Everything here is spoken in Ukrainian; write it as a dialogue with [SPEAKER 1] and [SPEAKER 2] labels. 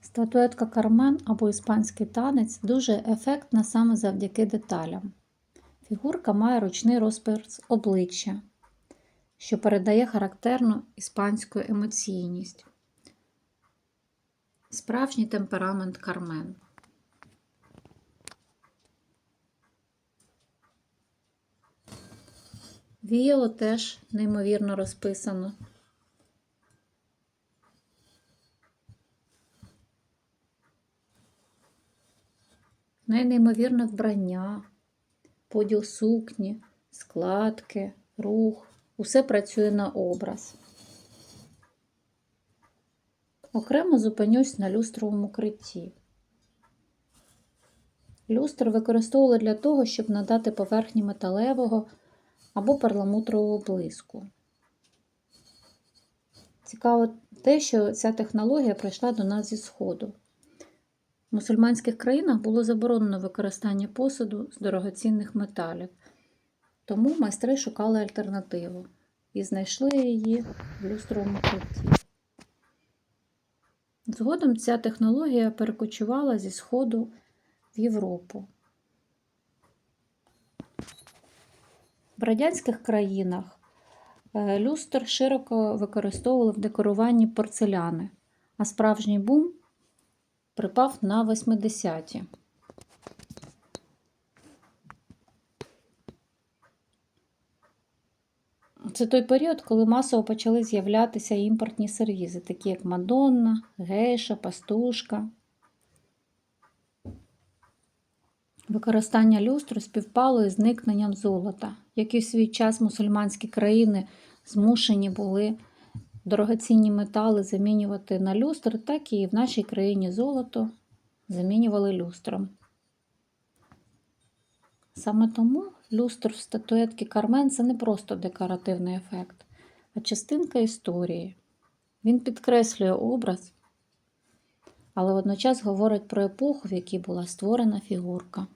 [SPEAKER 1] Статуетка Кармен або іспанський танець дуже ефектна саме завдяки деталям. Фігурка має ручний розпис обличчя, що передає характерну іспанську емоційність. Справжній темперамент Кармен. Віяло теж неймовірно розписано. Неї неймовірне вбрання, поділ сукні, складки, рух. Усе працює на образ. Окремо зупинюсь на люстровому критті. Люстр використовували для того, щоб надати поверхні металевого або перламутрового блиску. Цікаво те, що ця технологія прийшла до нас зі Сходу. В мусульманських країнах було заборонено використання посуду з дорогоцінних металів, тому майстри шукали альтернативу і знайшли її в люстровому критті. Згодом ця технологія перекочувала зі Сходу в Європу. В радянських країнах е, люстр широко використовували в декоруванні порцеляни, а справжній бум припав на 80-ті. Це той період, коли масово почали з'являтися імпортні сервізи, такі як Мадонна, Гейша, Пастушка. Використання люстру співпало із зникненням золота, як і в свій час мусульманські країни змушені були дорогоцінні метали замінювати на люстр, так і в нашій країні золото замінювали люстром. Саме тому люстр в статуетки Кармен це не просто декоративний ефект, а частинка історії. Він підкреслює образ, але водночас говорить про епоху, в якій була створена фігурка.